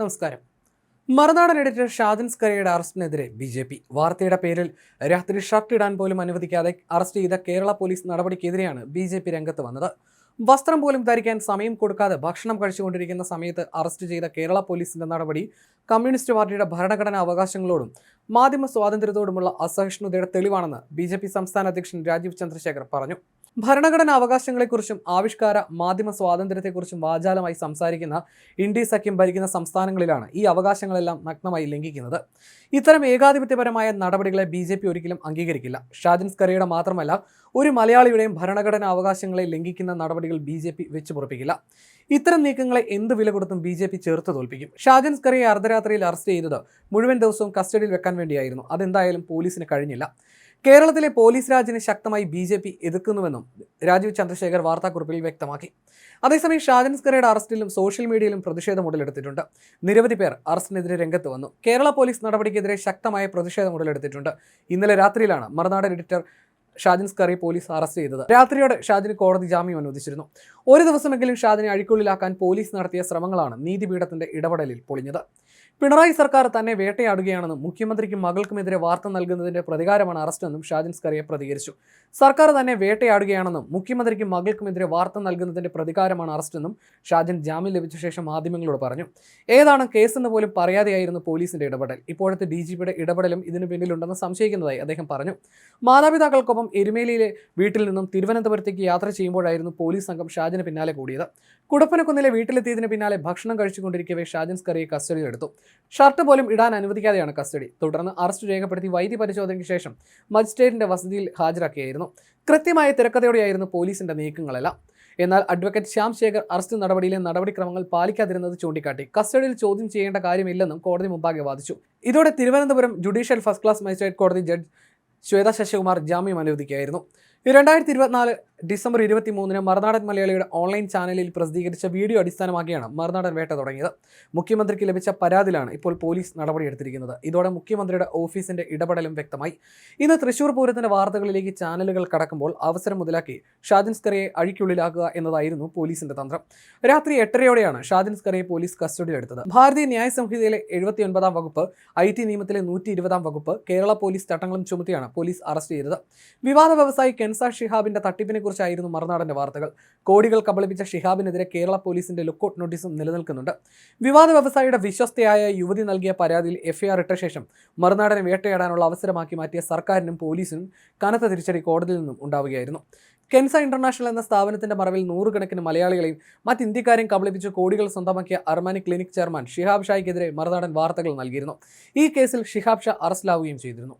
നമസ്കാരം. മറുനാടൻ എഡിറ്റർ ഷാദിൻ സ്കരയുടെ അറസ്റ്റിനെതിരെ ബി ജെ പി വാർത്തയുടെ പേരിൽ രാത്രി ഷർട്ട് ഇടാൻ പോലും അനുവദിക്കാതെ അറസ്റ്റ് ചെയ്ത കേരള പോലീസ് നടപടിക്കെതിരെയാണ് ബി ജെ പി രംഗത്ത് വന്നത്. വസ്ത്രം പോലും ധരിക്കാൻ സമയം കൊടുക്കാതെ ഭക്ഷണം കഴിച്ചുകൊണ്ടിരിക്കുന്ന സമയത്ത് അറസ്റ്റ് ചെയ്ത കേരള പോലീസിന്റെ നടപടി കമ്മ്യൂണിസ്റ്റ് പാർട്ടിയുടെ ഭരണഘടനാ അവകാശങ്ങളോടും മാധ്യമ സ്വാതന്ത്ര്യത്തോടുമുള്ള അസഹിഷ്ണുതയുടെ തെളിവാണെന്ന് ബി സംസ്ഥാന അധ്യക്ഷൻ രാജീവ് ചന്ദ്രശേഖർ പറഞ്ഞു. ഭരണഘടനാ അവകാശങ്ങളെക്കുറിച്ചും ആവിഷ്കാര മാധ്യമ സ്വാതന്ത്ര്യത്തെക്കുറിച്ചും വാചാലമായി സംസാരിക്കുന്ന ഇൻഡി സഖ്യം ഭരിക്കുന്ന സംസ്ഥാനങ്ങളിലാണ് ഈ അവകാശങ്ങളെല്ലാം നഗ്നമായി ലംഘിക്കുന്നത്. ഇത്തരം ഏകാധിപത്യപരമായ നടപടികളെ ബി ജെ പി ഒരിക്കലും അംഗീകരിക്കില്ല. ഷാജിൻ സ്കറിയുടെ മാത്രമല്ല ഒരു മലയാളിയുടെയും ഭരണഘടനാ അവകാശങ്ങളെ ലംഘിക്കുന്ന നടപടികൾ ബി ജെ പി വെച്ചു പുറപ്പിക്കില്ല. ഇത്തരം നീക്കങ്ങളെ എന്ത് വില കൊടുത്തും ബി ജെ പി ചേർത്ത് തോൽപ്പിക്കും. ഷാജൻ സ്കറിയെ അർദ്ധരാത്രിയിൽ അറസ്റ്റ് ചെയ്തത് മുഴുവൻ ദിവസവും കസ്റ്റഡിയിൽ വെക്കാൻ വേണ്ടിയായിരുന്നു. അതെന്തായാലും പോലീസിന് കഴിഞ്ഞില്ല. കേരളത്തിലെ പോലീസ് രാജിനെ ശക്തമായി ബി ജെ പി എതിർക്കുന്നുവെന്നും രാജീവ് ചന്ദ്രശേഖർ വാർത്താക്കുറിപ്പിൽ വ്യക്തമാക്കി. അതേസമയം ഷാജൻ സ്കറിയുടെ അറസ്റ്റിലും സോഷ്യൽ മീഡിയയിലും പ്രതിഷേധം ഉടലെടുത്തിട്ടുണ്ട്. നിരവധി പേർ അറസ്റ്റിനെതിരെ രംഗത്ത് വന്നു. കേരള പോലീസ് നടപടിക്കെതിരെ ശക്തമായ പ്രതിഷേധം ഉടലെടുത്തിട്ടുണ്ട്. ഇന്നലെ രാത്രിയിലാണ് Marunadan editor Shajan Skariah police arrest ചെയ്തത്. രാത്രിയോടെ ഷാജിന് കോടതി ജാമ്യം അനുവദിച്ചിരുന്നു. ഒരു ദിവസമെങ്കിലും ഷാജിനെ അഴിക്കുള്ളിലാക്കാൻ പോലീസ് നടത്തിയ ശ്രമങ്ങളാണ് നീതിപീഠത്തിന്റെ ഇടപെടലിൽ പൊളിഞ്ഞത്. പിണറായി സർക്കാർ തന്നെ വേട്ടയാടുകയാണെന്നും മുഖ്യമന്ത്രിക്കും മകൾക്കുമെതിരെ വാർത്ത നൽകുന്നതിന്റെ പ്രതികാരമാണ് അറസ്റ്റ് എന്നും ഷാജിൻ സ്കറിയ പ്രതികരിച്ചു. സർക്കാർ തന്നെ വേട്ടയാടുകയാണെന്നും മുഖ്യമന്ത്രിക്കും മകൾക്കുമെതിരെ വാർത്ത നൽകുന്നതിന്റെ പ്രതികാരമാണ് അറസ്റ്റ് എന്നും ഷാജിൻ ജാമ്യം ലഭിച്ച ശേഷം മാധ്യമങ്ങളോട് പറഞ്ഞു. ഏതാണ് കേസെന്ന് പോലും പറയാതെയായിരുന്നു പോലീസിന്റെ ഇടപെടൽ. ഇപ്പോഴത്തെ ഡി ഇടപെടലും ഇതിനു പിന്നിലുണ്ടെന്ന് സംശയിക്കുന്നതായി അദ്ദേഹം പറഞ്ഞു. മാതാപിതാക്കൾക്കൊപ്പം എരുമേലിയിലെ വീട്ടിൽ നിന്നും തിരുവനന്തപുരത്തേക്ക് യാത്ര ചെയ്യുമ്പോഴായിരുന്നു പോലീസ് സംഘം ഷാജിന് പിന്നാലെ കൂടിയത്. കുടപ്പനക്കുന്നിലെ വീട്ടിലെത്തിയതിന് പിന്നാലെ ഭക്ഷണം കഴിച്ചുകൊണ്ടിരിക്കവേ ഷാജിൻ സ്കറിയെ കസ്റ്റഡിയിലെടുത്തു. ഷർട്ട് പോലും ഇടാൻ അനുവദിക്കാതെയാണ് കസ്റ്റഡി. തുടർന്ന് അറസ്റ്റ് രേഖപ്പെടുത്തി വൈദ്യ പരിശോധനയ്ക്ക് ശേഷം മജിസ്ട്രേറ്റിന്റെ വസതിയിൽ ഹാജരാക്കിയായിരുന്നു. കൃത്യമായ തിരക്കഥയോടെയായിരുന്നു പോലീസിന്റെ നീക്കങ്ങളെല്ലാം. എന്നാൽ അഡ്വക്കേറ്റ് ശ്യാം ശേഖർ അറസ്റ്റ് നടപടിയിലെ നടപടിക്രമങ്ങൾ പാലിക്കാതിരുന്നത് ചൂണ്ടിക്കാട്ടി. കസ്റ്റഡിയിൽ ചോദ്യം ചെയ്യേണ്ട കാര്യമില്ലെന്നും കോടതി മുമ്പാകെ വാദിച്ചു. ഇതോടെ Thiruvananthapuram judicial first class magistrate കോടതി ജഡ്ജ് ശ്വേത ശശികുമാർ ജാമ്യം അനുവദിക്കുകയായിരുന്നു. രണ്ടായിരത്തി ഇരുപത്തിനാല് ഡിസംബർ ഇരുപത്തി മൂന്നിന് മറുനാടൻ മലയാളിയുടെ ഓൺലൈൻ ചാനലിൽ പ്രസിദ്ധീകരിച്ച വീഡിയോ അടിസ്ഥാനമാക്കിയാണ് മറുനാടൻ വേട്ട തുടങ്ങിയത്. മുഖ്യമന്ത്രിക്ക് ലഭിച്ച പരാതിയിലാണ് ഇപ്പോൾ പോലീസ് നടപടിയെടുത്തിരിക്കുന്നത്. ഇതോടെ മുഖ്യമന്ത്രിയുടെ ഓഫീസിന്റെ ഇടപെടലും വ്യക്തമായി. ഇന്ന് തൃശൂർ പൂരത്തിന്റെ വാർത്തകളിലേക്ക് ചാനലുകൾ കടക്കുമ്പോൾ അവസരം മുതലാക്കി ഷാജിൻ സ്കറിയെ അഴിക്കുള്ളിലാക്കുക എന്നതായിരുന്നു പോലീസിന്റെ തന്ത്രം. രാത്രി എട്ടരയോടെയാണ് ഷാജിൻ സ്കറിയെ പോലീസ് കസ്റ്റഡിയിലെടുത്തത്. ഭാരതീയ ന്യായ സംഹിതയിലെ എഴുപത്തി ഒൻപതാം വകുപ്പ് ഐ ടി നിയമത്തിലെ നൂറ്റി ഇരുപതാം വകുപ്പ് കേരള പോലീസ് ചട്ടങ്ങളും ചുമത്തിയാണ് പോലീസ് അറസ്റ്റ് ചെയ്തത്. വിവാദ വ്യവസായി കെൻസ ഷിഹാബിന്റെ തട്ടിപ്പിനെ കുറിച്ചായിരുന്നു മറുനാടന്റെ വാർത്തകൾ. കോടികൾ കബളിപ്പിച്ച ഷിഹാബിനെതിരെ കേരള പോലീസിന്റെ ലുക്കൌട്ട് നോട്ടീസും നിലനിൽക്കുന്നുണ്ട്. വിവാദ വ്യവസായിയുടെ വിശ്വസ്തയായ യുവതി നൽകിയ പരാതിയിൽ എഫ്ഐആർ ഇട്ട ശേഷം മറുനാടനെ വേട്ടയാടാനുള്ള അവസരമാക്കി മാറ്റിയ സർക്കാരിനും പോലീസിനും കനത്ത തിരിച്ചടി കോടതിയിൽ നിന്നും ഉണ്ടാവുകയായിരുന്നു. കെൻസ ഇന്റർനാഷണൽ എന്ന സ്ഥാപനത്തിന്റെ മറവിൽ നൂറുകണക്കിന് മലയാളികളെയും മറ്റ് ഇന്ത്യക്കാരെയും കബളിപ്പിച്ച് കോടികൾ സ്വന്തമാക്കിയ അർമാനി ക്ലിനിക് ചെയർമാൻ ഷിഹാബ് ഷായ്ക്കെതിരെ മറുനാടൻ വാർത്തകൾ നൽകിയിരുന്നു. ഈ കേസിൽ ഷിഹാബ് ഷാ അറസ്റ്റിലാവുകയും ചെയ്തിരുന്നു.